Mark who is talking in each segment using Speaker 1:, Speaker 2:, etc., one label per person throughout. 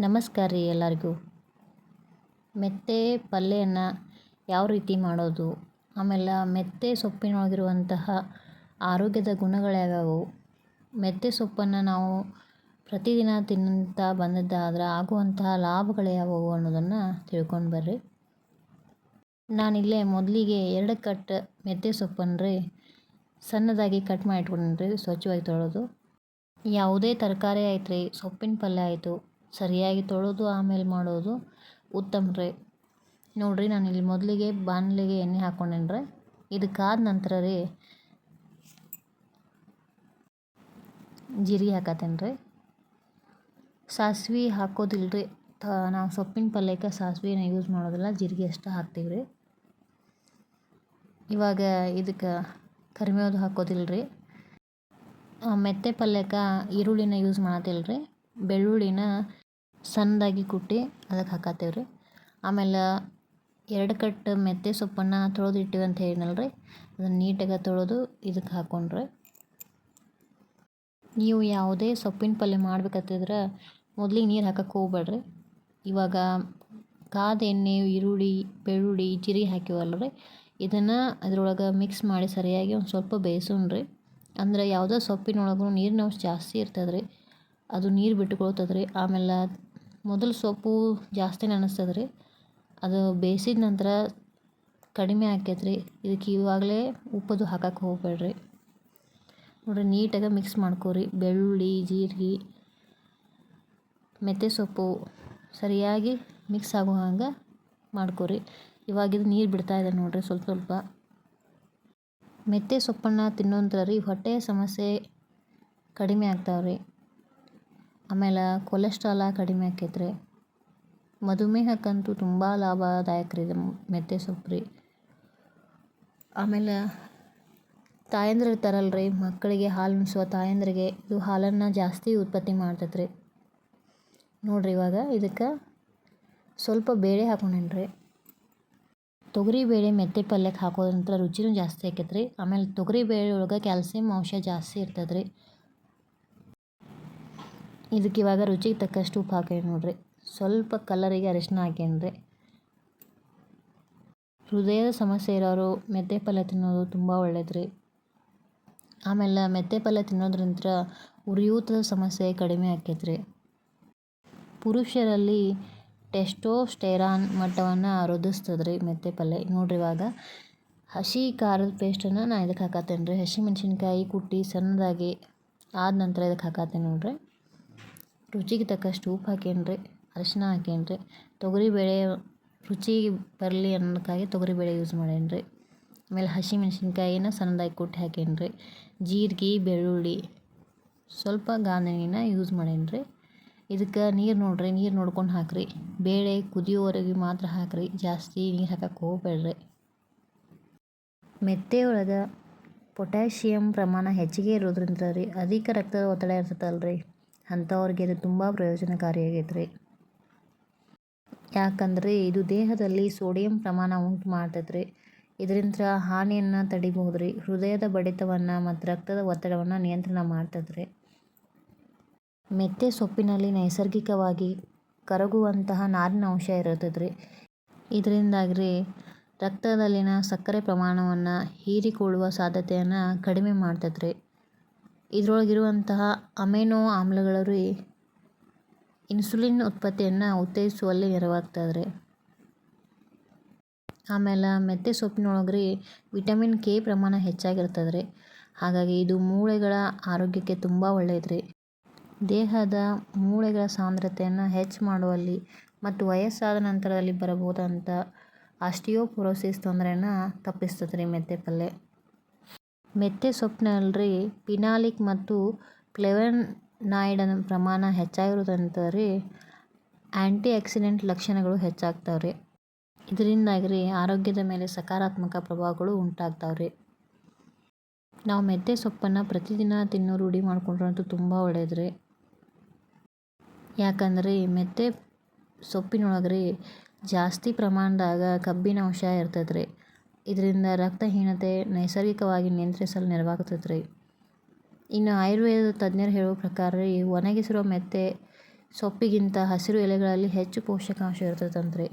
Speaker 1: ನಮಸ್ಕಾರ ರೀ ಎಲ್ಲರಿಗೂ. ಮೆತ್ತೆ ಪಲ್ಯನ ಯಾವ ರೀತಿ ಮಾಡೋದು? ಆಮೇಲೆ ಮೆತ್ತೆ ಸೊಪ್ಪಿನೊಳಗಿರುವಂತಹ ಆರೋಗ್ಯದ ಗುಣಗಳ್ಯಾವ್ಯಾವು ಮೆತ್ತೆ ಸೊಪ್ಪನ್ನು ನಾವು ಪ್ರತಿದಿನ ತಿನ್ನುತ್ತಾ ಬಂದದ್ದಾದರೆ ಆಗುವಂತಹ ಲಾಭಗಳು ಯಾವುವು ಅನ್ನೋದನ್ನು ತಿಳ್ಕೊಂಡು ಬರ್ರಿ. ನಾನಿಲ್ಲೇ ಮೊದಲಿಗೆ ಎರಡು ಕಟ್ ಮೆತ್ತೆ ಸೊಪ್ಪನ್ನು ರೀ ಸಣ್ಣದಾಗಿ ಕಟ್ ಮಾಡಿ ಇಟ್ಕೊಂಡ್ರಿ ಸ್ವಚ್ಛವಾಗಿ ತೊಳೆದು. ಯಾವುದೇ ತರಕಾರಿ ಆಯ್ತು ರೀ ಸೊಪ್ಪಿನ ಪಲ್ಯ ಆಯಿತು ಸರಿಯಾಗಿ ತೊಳೆದು ಆಮೇಲೆ ಮಾಡೋದು ಉತ್ತಮ ರೀ. ನೋಡಿರಿ ನಾನು ಇಲ್ಲಿ ಮೊದಲಿಗೆ ಬಾಣಲಿಗೆ ಎಣ್ಣೆ ಹಾಕ್ಕೊಂಡೇನಿ ರೀ ಇದಕ್ಕಾದ ನಂತರ ರೀ ಜೀರಿಗೆ ಹಾಕತ್ತೇನೆ ರೀ ಸಾಸ್ವೆ ಹಾಕೋದಿಲ್ಲ ರೀ ನಾವು ಸೊಪ್ಪಿನ ಪಲ್ಯಕ್ಕೆ ಸಾಸ್ವೆನ ಯೂಸ್ ಮಾಡೋದಿಲ್ಲ, ಜೀರಿಗೆ ಅಷ್ಟೇ ಹಾಕ್ತೀವಿ ರೀ ಇವಾಗ ಇದಕ್ಕೆ ಕರಿಬೇವು ಹಾಕೋದಿಲ್ಲ ರೀ ಮೆಂತ್ಯ ಪಲ್ಯಕ್ಕೆ ಈರುಳ್ಳಿನ ಯೂಸ್ ಮಾಡತ್ತಿಲ್ಲ ರೀ ಬೆಳ್ಳುಳ್ಳಿನ ಸಣ್ಣದಾಗಿ ಕುಟ್ಟಿ ಅದಕ್ಕೆ ಹಾಕತ್ತೇವೆ ರೀ. ಆಮೇಲೆ ಎರಡು ಕಟ್ಟು ಮೆಂತ್ಯ ಸೊಪ್ಪನ್ನು ತೊಳೆದು ಇಟ್ಟಿವಿ ಅಂತ ಹೇಳಿನಲ್ಲ ರೀ. ಅದನ್ನು ನೀಟಾಗಿ ತೊಳೆದು ಇದಕ್ಕೆ ಹಾಕೊಂಡ್ರೆ ನೀವು ಯಾವುದೇ ಸೊಪ್ಪಿನ ಪಲ್ಯ ಮಾಡಬೇಕಾಗ್ತಿದ್ರೆ ಮೊದಲಿಗೆ ನೀರು ಹಾಕಕ್ಕೆ ಹೋಗ್ಬೇಡ್ರಿ ಇವಾಗ ಕಾದ ಎಣ್ಣೆ, ಈರುಳ್ಳಿ, ಬೆಳ್ಳುಳ್ಳಿ, ಜೀರಿಗೆ ಹಾಕಿವಲ್ಲ ರೀ. ಇದನ್ನು ಅದ್ರೊಳಗೆ ಮಿಕ್ಸ್ ಮಾಡಿ ಸರಿಯಾಗಿ ಒಂದು ಸ್ವಲ್ಪ ಬೇಯಿಸೋಣ ರೀ. ಅಂದ್ರೆ ಯಾವುದೋ ಸೊಪ್ಪಿನೊಳಗೂ ನೀರಿನ ಅಂಶ ಜಾಸ್ತಿ ಇರ್ತದೆ ಅದು ನೀರು ಬಿಟ್ಕೊಳ್ತದೆ ಆಮೇಲೆ ಮೊದಲು ಸೊಪ್ಪು ಜಾಸ್ತಿ ಅನಿಸ್ತದೆ ರೀ. ಅದು ಬೇಯಿಸಿದ ನಂತರ ಕಡಿಮೆ ಆಕೈತೆ ರೀ. ಇದಕ್ಕೆ ಇವಾಗಲೇ ಉಪ್ಪದು ಹಾಕಕ್ಕೆ ಹೋಗ್ಬೇಡ್ರಿ. ನೋಡಿರಿ, ನೀಟಾಗಿ ಮಿಕ್ಸ್ ಮಾಡ್ಕೊರಿ. ಬೆಳ್ಳುಳ್ಳಿ, ಜೀರಿಗೆ, ಮೆಂತ್ಯ ಸೊಪ್ಪು ಸರಿಯಾಗಿ ಮಿಕ್ಸ್ ಆಗೋ ಹಂಗೆ ಮಾಡ್ಕೊರಿ. ಇವಾಗ ಇದು ನೀರು ಬಿಡ್ತಾ ಇದೆ ನೋಡಿರಿ ಸ್ವಲ್ಪ ಸ್ವಲ್ಪ. ಮೆಂತ್ಯ ಸೊಪ್ಪನ್ನು ತಿನ್ನೋಂಥ ರೀ ಹೊಟ್ಟೆಯ ಸಮಸ್ಯೆ ಕಡಿಮೆ ಆಗ್ತಾವ್ರಿ. ಆಮೇಲೆ ಕೊಲೆಸ್ಟ್ರಾಲ ಕಡಿಮೆ ಆಕೈತೆ ರೀ ಮಧುಮೇಹಕ್ಕಂತೂ ತುಂಬ ಲಾಭದಾಯಕ ರೀ ಇದು ಮೆಂತ್ಯ ಸೊಪ್ಪು ರೀ ಆಮೇಲೆ ತಾಯಂದ್ರು ಇರ್ತಾರಲ್ಲ ರೀ ಮಕ್ಕಳಿಗೆ ಹಾಲು ತಾಯಂದ್ರಿಗೆ ಇದು ಹಾಲನ್ನು ಜಾಸ್ತಿ ಉತ್ಪತ್ತಿ ಮಾಡ್ತೈತೆ ರೀ ನೋಡಿರಿ ಇವಾಗ ಇದಕ್ಕೆ ಸ್ವಲ್ಪ ಬೇಳೆ ಹಾಕೊಂಡೇನಿ ರೀ ತೊಗರಿ ಬೇಳೆ ಮೆಂತ್ಯ ಪಲ್ಯಕ್ಕೆ ಹಾಕೋದ್ರಂತ ರುಚಿನೂ ಜಾಸ್ತಿ ಆಕೈತೆ ರೀ ಆಮೇಲೆ ತೊಗರಿ ಬೇಳೆ ಒಳಗೆ ಕ್ಯಾಲ್ಸಿಯಂ ಅಂಶ ಜಾಸ್ತಿ ಇರ್ತದೆ ರೀ ಇದಕ್ಕೆ ಇವಾಗ ರುಚಿಗೆ ತಕ್ಕಷ್ಟು ಉಪ್ಪು ಹಾಕೇನಿ ನೋಡ್ರಿ. ಸ್ವಲ್ಪ ಕಲರಿಗೆ ಅರಿಶಿನ ಹಾಕೇನಿ ಹೃದಯದ ಸಮಸ್ಯೆ ಇರೋರು ಮೆತ್ತೆ ಪಲ್ಯ ತಿನ್ನೋದು ತುಂಬ ಒಳ್ಳೇದು ರೀ ಆಮೇಲೆ ಮೆತ್ತೆ ಪಲ್ಯ ತಿನ್ನೋದ್ರಿಂದ ಉರಿಯೂತದ ಸಮಸ್ಯೆ ಕಡಿಮೆ ಆಕೈತೆ ರೀ ಪುರುಷರಲ್ಲಿ ಟೆಸ್ಟೋಸ್ಟೆರಾನ್ ಮಟ್ಟವನ್ನು ವೃದ್ಧಿಸ್ತದೆ ರೀ ಮೆಂತ್ಯ ಪಲ್ಯ. ನೋಡ್ರಿ ಇವಾಗ ಹಸಿ ಖಾರದ ಪೇಸ್ಟನ್ನು ನಾನು ಇದಕ್ಕೆ ಹಾಕತ್ತೇನೆ ರೀ ಹಸಿಮೆಣ್ಸಿನ್ಕಾಯಿ ಕುಟ್ಟಿ ಸಣ್ಣದಾಗಿ ಆದ ನಂತರ ಇದಕ್ಕೆ ಹಾಕತ್ತೇನೆ ನೋಡಿರಿ. ರುಚಿಗೆ ತಕ್ಕಷ್ಟು ಉಪ್ಪು ಹಾಕೇನಿ ರೀ ಅರಿಶಿನ ಹಾಕೇನಿ ರೀ ತೊಗರಿಬೇಳೆ ರುಚಿ ಬರಲಿ ಅನ್ನೋದಕ್ಕಾಗಿ ತೊಗರಿಬೇಳೆ ಯೂಸ್ ಮಾಡೇನಿ ರೀ ಆಮೇಲೆ ಹಸಿಮೆಣ್ಸಿನ್ಕಾಯಿನ ಸಣ್ಣದಾಗಿ ಕುಟ್ಟಿ ಹಾಕೇನಿ ರೀ ಜೀರಿಗೆ, ಬೆಳ್ಳುಳ್ಳಿ, ಸ್ವಲ್ಪ ಗಾಂಧಿನ ಯೂಸ್ ಮಾಡೇನಿ ರೀ ಇದಕ್ಕೆ ನೀರು ನೋಡಿರಿ, ನೀರು ನೋಡ್ಕೊಂಡು ಹಾಕಿರಿ. ಬೇಳೆ ಕುದಿಯೋವರೆಗೆ ಮಾತ್ರ ಹಾಕಿರಿ, ಜಾಸ್ತಿ ನೀರು ಹಾಕಕ್ಕೆ ಹೋಗ್ಬೇಡ್ರಿ. ಮೆತ್ತೆ ಒಳಗೆ ಪೊಟ್ಯಾಷಿಯಮ್ ಪ್ರಮಾಣ ಹೆಚ್ಚಿಗೆ ಇರೋದ್ರಿಂದ ರೀ ಅಧಿಕ ರಕ್ತದ ಒತ್ತಡ ಇರ್ತೈತಲ್ಲ ರೀ ಅಂಥವ್ರಿಗೆ ಅದು ತುಂಬ ಪ್ರಯೋಜನಕಾರಿಯಾಗೈತೆ ಯಾಕಂದರೆ ಇದು ದೇಹದಲ್ಲಿ ಸೋಡಿಯಂ ಪ್ರಮಾಣ ಉಂಟು ಮಾಡ್ತೈತ್ರಿ. ಇದರಿಂದ ಹಾನಿಯನ್ನು ತಡಿಬಹುದು ರೀ ಹೃದಯದ ಬಡಿತವನ್ನು ಮತ್ತು ರಕ್ತದ ಒತ್ತಡವನ್ನು ನಿಯಂತ್ರಣ ಮಾಡ್ತದೆ ಮೆತ್ತೆ ಸೊಪ್ಪಿನಲ್ಲಿ ನೈಸರ್ಗಿಕವಾಗಿ ಕರಗುವಂತಹ ನಾರಿನ ಅಂಶ ಇರುತ್ತದೆ ಇದರಿಂದಾಗಿ ರಕ್ತದಲ್ಲಿನ ಸಕ್ಕರೆ ಪ್ರಮಾಣವನ್ನು ಹೀರಿಕೊಳ್ಳುವ ಸಾಧ್ಯತೆಯನ್ನು ಕಡಿಮೆ ಮಾಡ್ತದ್ರಿ ಇದರೊಳಗಿರುವಂತಹ ಅಮೆನೋ ಆಮ್ಲಗಳು ರೀ ಇನ್ಸುಲಿನ್ ಉತ್ಪತ್ತಿಯನ್ನು ಉತ್ತೇಜಿಸುವಲ್ಲಿ ನೆರವಾಗ್ತದ್ರಿ ಆಮೇಲೆ ಮೆಂತ್ಯ ಸೊಪ್ಪಿನೊಳಗೆ ರೀ ವಿಟಮಿನ್ ಕೆ ಪ್ರಮಾಣ ಹೆಚ್ಚಾಗಿರ್ತದೆ ರೀ ಹಾಗಾಗಿ ಇದು ಮೂಳೆಗಳ ಆರೋಗ್ಯಕ್ಕೆ ತುಂಬ ಒಳ್ಳೆಯದ್ರಿ ದೇಹದ ಮೂಳೆಗಳ ಸಾಂದ್ರತೆಯನ್ನು ಹೆಚ್ಚು ಮಾಡುವಲ್ಲಿ ಮತ್ತು ವಯಸ್ಸಾದ ನಂತರದಲ್ಲಿ ಬರಬಹುದಂಥ ಆಸ್ಟಿಯೋಪೊರೋಸಿಸ್ ತೊಂದರೆಯನ್ನು ತಪ್ಪಿಸ್ತದೆ ರೀ ಮೆಂತ್ಯ ಪಲ್ಯ ಮೆಂತ್ಯ ಸೊಪ್ಪಿನಲ್ಲಿ ಪಿನಾಲಿಕ್ ಮತ್ತು ಫ್ಲೇವನಾಯ್ಡ್ ಪ್ರಮಾಣ ಹೆಚ್ಚಿರೋದ್ರಿಂದ ರೀ ಆ್ಯಂಟಿ ಆಕ್ಸಿಡೆಂಟ್ ಲಕ್ಷಣಗಳು ಹೆಚ್ಚಾಗ್ತಾವ. ರೀ ಇದರಿಂದಾಗಿ ರೀ ಆರೋಗ್ಯದ ಮೇಲೆ ಸಕಾರಾತ್ಮಕ ಪ್ರಭಾವಗಳು ಉಂಟಾಗ್ತಾವೆ. ರೀ ನಾವು ಮೆಂತ್ಯ ಸೊಪ್ಪನ್ನು ಪ್ರತಿದಿನ ತಿನ್ನೋ ರೂಢಿ ಮಾಡ್ಕೊಂಡ್ರಂತೂ ತುಂಬ ಒಳ್ಳೇದು ರೀ ಯಾಕಂದ್ರೆ ಮೆಂತ್ಯ ಸೊಪ್ಪಿನೊಳಗೆ ರೀ ಜಾಸ್ತಿ ಪ್ರಮಾಣದಾಗ ಕಬ್ಬಿನ ಅಂಶ ಇರ್ತದೆ ರೀ ಇದರಿಂದ ರಕ್ತಹೀನತೆ ನೈಸರ್ಗಿಕವಾಗಿ ನಿಯಂತ್ರಿಸಲು ನೆರವಾಗುತ್ತದೆ. ರೀ ಇನ್ನು ಆಯುರ್ವೇದ ತಜ್ಞರು ಹೇಳೋ ಪ್ರಕಾರ ರೀ ಒಣಗಿಸಿರೋ ಮೆಂತ್ಯ ಸೊಪ್ಪಿಗಿಂತ ಹಸಿರು ಎಲೆಗಳಲ್ಲಿ ಹೆಚ್ಚು ಪೋಷಕಾಂಶ ಇರ್ತೈತಂತ್ರಿ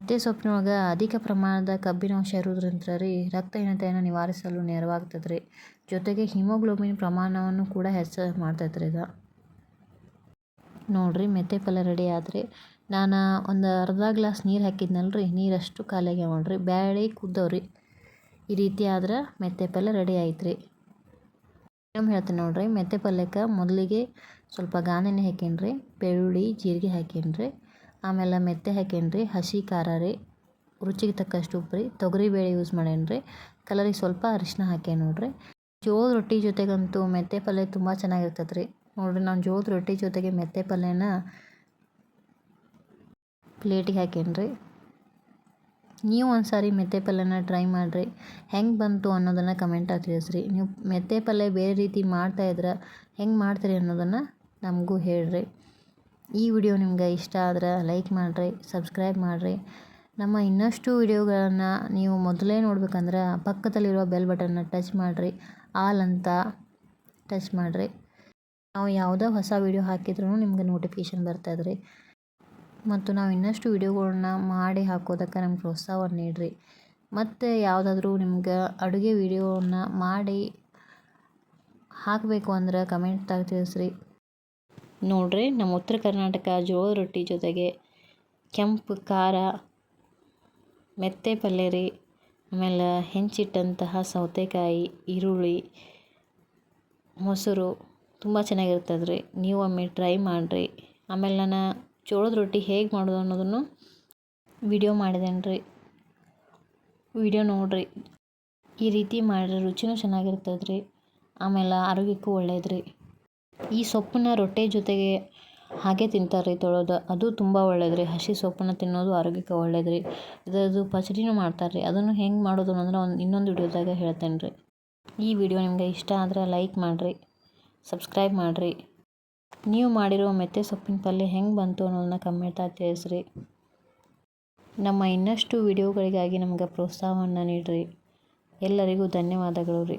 Speaker 1: ಮೆತ್ತೆ ಸೊಪ್ಪಿನೊಳಗೆ ಅಧಿಕ ಪ್ರಮಾಣದ ಕಬ್ಬಿನಾಂಶ ಇರೋದ್ರಿಂದ ರೀ ರಕ್ತಹೀನತೆಯನ್ನು ನಿವಾರಿಸಲು ನೆರವಾಗ್ತದೆ. ರೀ ಜೊತೆಗೆ ಹಿಮೋಗ್ಲೋಬಿನ್ ಪ್ರಮಾಣವನ್ನು ಕೂಡ ಹೆಚ್ಚು ಮಾಡ್ತೈತ್ರಿ ಇದು ನೋಡಿರಿ ಮೆತ್ತೆ ಪಲ್ಯ ರೆಡಿ ಆದರೆ ನಾನು ಒಂದು ಅರ್ಧ ಗ್ಲಾಸ್ ನೀರು ಹಾಕಿದ್ನಲ್ಲ ರೀ ನೀರು ನೀರಷ್ಟು ಖಾಲಿಯಾಗಿ ನೋಡ್ರಿ. ಬ್ಯಾಳೆ ಕುದ್ದವ್ರಿ. ಈ ರೀತಿ ಆದ್ರೆ ಮೆಂತೆ ಪಲ್ಯ ರೆಡಿ ಆಯ್ತು ರೀ ಏನು ಹೇಳ್ತೀನಿ ನೋಡ್ರಿ ಮೆಂತೆ ಪಲ್ಯಕ್ಕೆ ಮೊದಲಿಗೆ ಸ್ವಲ್ಪ ಗಾನೆಣ್ಣೆ ಹಾಕೇನ್ರಿ ಬೆಳ್ಳುಳ್ಳಿ, ಜೀರಿಗೆ ಹಾಕೇನ್ರಿ ಆಮೇಲೆ ಮೆತ್ತೆ ಹಾಕೇನ್ರಿ ಹಸಿ ಖಾರ ರೀ, ರುಚಿಗೆ ತಕ್ಕಷ್ಟು ಉಪ್ಪು ರೀ ತೊಗರಿಬೇಳೆ ಯೂಸ್ ಮಾಡೇನ್ರಿ ಕಲರಿಗೆ ಸ್ವಲ್ಪ ಅರಿಶಿನ ಹಾಕೇನಿ ನೋಡ್ರಿ. ಜೋಳದ ರೊಟ್ಟಿ ಜೊತೆಗಂತೂ ಮೆಂತೆ ಪಲ್ಯ ತುಂಬ ಚೆನ್ನಾಗಿರ್ತದೆ ರೀ ನೋಡಿರಿ ನಾನು ಜೋಳದ ರೊಟ್ಟಿ ಜೊತೆಗೆ ಮೆಂತೆ ಪಲ್ಯನ ಪ್ಲೇಟಿಗೆ ಹಾಕೇನ್ರಿ? ನೀವು ಒಂದು ಸಾರಿ ಮೆತ್ತೆ ಪಲ್ಯನ ಟ್ರೈ ಮಾಡಿರಿ. ಹೆಂಗೆ ಬಂತು ಅನ್ನೋದನ್ನು ಕಮೆಂಟಾಗಿ ತಿಳಿಸ್ರಿ. ನೀವು ಮೆಂತೆ ಪಲ್ಯ ಬೇರೆ ರೀತಿ ಮಾಡ್ತಾ ಇದ್ರೆ ಹೆಂಗೆ ಮಾಡ್ತೀರಿ ಅನ್ನೋದನ್ನು ನಮಗೂ ಹೇಳ್ರಿ. ಈ ವಿಡಿಯೋ ನಿಮ್ಗೆ ಇಷ್ಟ ಆದ್ರೆ ಲೈಕ್ ಮಾಡಿರಿ ಸಬ್ಸ್ಕ್ರೈಬ್ ಮಾಡಿರಿ. ನಮ್ಮ ಇನ್ನಷ್ಟು ವಿಡಿಯೋಗಳನ್ನು ನೀವು ಮೊದಲೇ ನೋಡ್ಬೇಕಂದ್ರೆ ಪಕ್ಕದಲ್ಲಿರುವ ಬೆಲ್ ಬಟನ್ನ ಟಚ್ ಮಾಡಿರಿ ಆಲ್ ಅಂತ ಟಚ್ ಮಾಡಿರಿ. ನಾವು ಯಾವುದೋ ಹೊಸ ವಿಡಿಯೋ ಹಾಕಿದ್ರೂ ನಿಮ್ಗೆ ನೋಟಿಫಿಕೇಷನ್ ಬರ್ತದೆ ಮತ್ತು ನಾವು ಇನ್ನಷ್ಟು ವಿಡಿಯೋಗಳನ್ನ ಮಾಡಿ ಹಾಕೋದಕ್ಕೆ ನಮ್ಗೆ ಪ್ರೋತ್ಸಾಹವನ್ನು ನೀಡಿರಿ. ಮತ್ತು ಯಾವುದಾದ್ರೂ ನಿಮ್ಗೆ ಅಡುಗೆ ವಿಡಿಯೋವನ್ನು ಮಾಡಿ ಹಾಕಬೇಕು ಅಂದ್ರೆ ಕಮೆಂಟ್ದಾಗ ತಿಳಿಸ್ರಿ. ನೋಡಿರಿ, ನಮ್ಮ ಉತ್ತರ ಕರ್ನಾಟಕ ಜೋಳದ ರೊಟ್ಟಿ ಜೊತೆಗೆ ಕೆಂಪು, ಖಾರ, ಮೆತ್ತೆ ಪಲ್ಯ ರೀ. ಆಮೇಲೆ ಹೆಂಚಿಟ್ಟಂತಹ ಸೌತೆಕಾಯಿ, ಈರುಳ್ಳಿ, ಮೊಸರು ತುಂಬ ಚೆನ್ನಾಗಿರ್ತದೆ ರೀ ನೀವು ಒಮ್ಮೆ ಟ್ರೈ ಮಾಡಿರಿ. ಆಮೇಲೆ ನಾನು ಜೋಳದ ರೊಟ್ಟಿ ಹೇಗೆ ಮಾಡೋದು ಅನ್ನೋದನ್ನು ವಿಡಿಯೋ ಮಾಡಿದ್ದೇನೆ ವಿಡಿಯೋ ನೋಡಿರಿ. ಈ ರೀತಿ ಮಾಡಿದ್ರೆ ರುಚಿನೂ ಚೆನ್ನಾಗಿರ್ತದೆ ರೀ ಆಮೇಲೆ ಆರೋಗ್ಯಕ್ಕೂ ಒಳ್ಳೇದು ರೀ ಈ ಸೊಪ್ಪನ್ನ ರೊಟ್ಟಿ ಜೊತೆಗೆ ಹಾಗೆ ತಿಂತಾರೆ ರೀ ತೊಳೋದು. ಅದು ತುಂಬ ಒಳ್ಳೇದು ರೀ ಹಸಿ ಸೊಪ್ಪನ್ನು ತಿನ್ನೋದು ಆರೋಗ್ಯಕ್ಕೆ ಒಳ್ಳೇದು ರೀ ಇದರದು ಪಚಡಿನೂ ಮಾಡ್ತಾರೆ ರೀ ಅದನ್ನು ಹೆಂಗೆ ಮಾಡೋದು ಅನ್ನೋದನ್ನ ಒಂದು ಇನ್ನೊಂದು ವಿಡಿಯೋದಾಗ ಹೇಳ್ತೇನೆ ರೀ ಈ ವಿಡಿಯೋ ನಿಮಗೆ ಇಷ್ಟ ಆದರೆ ಲೈಕ್ ಮಾಡಿರಿ ಸಬ್ಸ್ಕ್ರೈಬ್ ಮಾಡಿರಿ. ನೀವು ಮಾಡಿರೋ ಮೆತ್ತೆ ಸೊಪ್ಪಿನ ಪಲ್ಯ ಹೆಂಗೆ ಬಂತು ಅನ್ನೋದನ್ನ ಕಮೆಂಟಾಗಿ ತಿಳಿಸ್ರಿ. ನಮ್ಮ ಇನ್ನಷ್ಟು ವಿಡಿಯೋಗಳಿಗಾಗಿ ನಮಗೆ ಪ್ರೋತ್ಸಾಹವನ್ನು ನೀಡಿರಿ. ಎಲ್ಲರಿಗೂ ಧನ್ಯವಾದಗಳು ರೀ.